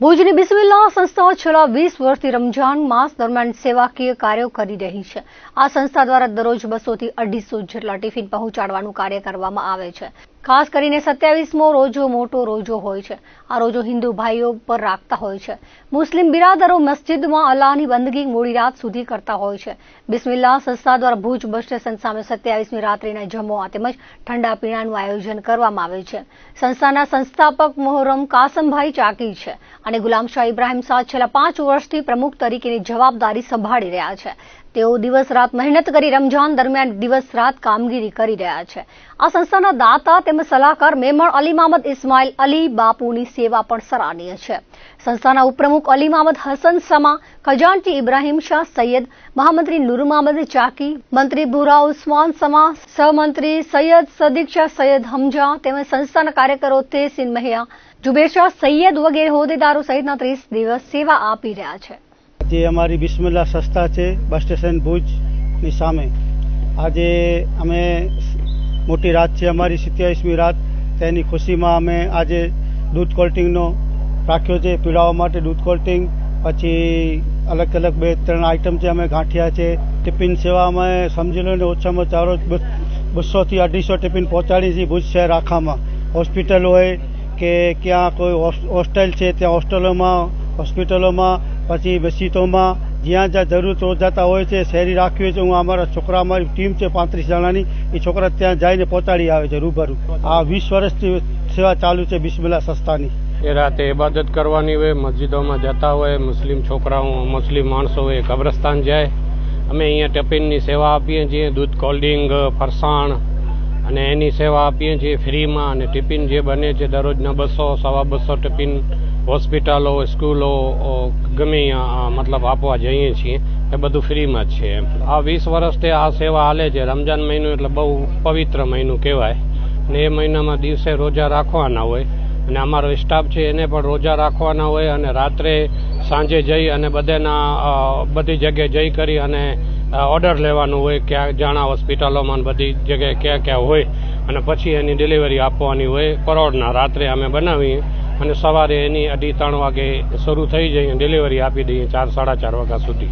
ભુજની બિસ્મિલ્લા સંસ્થાઓ છેલ્લા વીસ વર્ષથી રમજાન માસ દરમિયાન સેવાકીય કાર્યો કરી રહી છે. આ સંસ્થા દ્વારા દરરોજ બસોથી અઢીસો જેટલા ટિફિન પહોંચાડવાનું કાર્ય કરવામાં આવે છે. ખાસ કરીને સત્યાવીસમો રોજો મોટો રોજો હોય છે. આ રોજો હિન્દુ ભાઈઓ પર રાખતા હોય છે. મુસ્લિમ બિરાદરો મસ્જિદમાં અલ્લાહની બંદગી મોડી રાત સુધી કરતા હોય છે. બિસ્મિલ્લાહ સંસ્થા દ્વારા ભુજ બસ સ્ટેશન સામે સત્યાવીસમી રાત્રિના જમવા તેમજ ઠંડા પીણાનું આયોજન કરવામાં આવે છે. સંસ્થાના સંસ્થાપક મોહરમ કાસમભાઈ ચાકી છે અને ગુલામશાહ ઇબ્રાહિમ શાહ છેલ્લા પાંચ વર્ષથી પ્રમુખ તરીકેની જવાબદારી સંભાળી રહ્યા છે. તેઓ દિવસ રાત મહેનત કરી રમઝાન દરમિયાન દિવસ રાત કામગીરી કરી રહ્યા છે. આ સંસ્થાના દાતા તેમજ સલાહકાર મેમણ અલી મામદ ઇસ્માઇલ અલી બાપુની સેવા પણ સરાહનીય છે. સંસ્થાના ઉપપ્રમુખ અલી મામદ હસન સમા, ખજાનચી ઇબ્રાહિમ શાહ સૈયદ મહામંત્રી નુર મામદ ચાકી, મંત્રી બુરા ઉસ્માન સમા, સહમંત્રી સૈયદ સદીક શાહ સૈયદ હમજા તેમજ સંસ્થાના કાર્યકરો તેસિન મહિયા જુબેર શાહ સૈયદ વગેરે હોદ્દેદારો સહિતના ત્રીસ દિવસ સેવા આપી રહ્યા છે. જે અમારી બિસ્મિલ્લા સંસ્થા છે, બસ સ્ટેશન ભુજની સામે. આજે અમે મોટી રાત છે, અમારી સિત્યાવીસમી રાત. તેની ખુશીમાં અમે આજે દૂધ કોલ્ટિંગનો રાખ્યો છે પીડાવા માટે દૂધ કોલ્ટિંગ. પછી અલગ અલગ બે ત્રણ આઇટમ છે અમે ગાંઠિયા છે. ટિફિન સેવા અમે સમજી લો ને, ઓછામાં ચારો બસોથી અઢીસો ટિફિન પહોંચાડી છે ભુજ શહેર આખામાં. હોસ્પિટલ હોય કે ક્યાં કોઈ હોસ્ટેલ છે, ત્યાં હોસ્ટેલોમાં, હોસ્પિટલોમાં પછી મસ્જિદોમાં જ્યાં જ્યાં જરૂર રોજાતા હોય છે શહેરી રાખ્યું છે. હું અમારા છોકરા, અમારી ટીમ છે, પાંત્રીસ જણાની. એ છોકરા ત્યાં જઈને પહોંચાડી આવે છે, રૂબરૂ. આ વીસ વર્ષથી સેવા ચાલુ છે બિસ્મિલ્લા સંસ્થાની. એ રાતે ઇબાદત કરવાની હોય, મસ્જિદોમાં જતા હોય, મુસ્લિમ છોકરાઓ, મુસ્લિમ માણસો હોય, કબ્રસ્તાન જાય. અમે અહીંયા ટિફિનની સેવા આપીએ છીએ, દૂધ કોલ્ડિંગ ફરસાણ. અને એની સેવા આપીએ છીએ ફ્રીમાં. અને ટિફિન જે બને છે, દરરોજના બસો, સવા બસો ટિફિન હોસ્પિટલો, સ્કૂલો ગમે મતલબ આપવા જઈએ છીએ, એ બધું ફ્રીમાં જ છે આ વીસ વર્ષથી આ સેવા હાલે છે. રમજાન મહિનો એટલે બહુ પવિત્ર મહિનો કહેવાય. ને એ મહિનામાં દિવસે રોજા રાખવાના હોય. અને અમારો સ્ટાફ છે એને પણ રોજા રાખવાના હોય અને રાત્રે સાંજે જઈ અને બધેના બધી જગ્યાએ જઈ કરી અને ઓર્ડર લેવાનું હોય ક્યાં જાણા હોસ્પિટલોમાં બધી જગ્યાએ ક્યાં ક્યાં હોય. અને પછી એની ડિલિવરી આપવાની હોય. કરોડના રાત્રે અમે બનાવીએ. અને સવારે એની અઢી ત્રણ વાગે શરૂ થઈ જાય ડિલિવરી આપી દઈએ ચાર, સાડા ચાર વાગ્યા સુધી.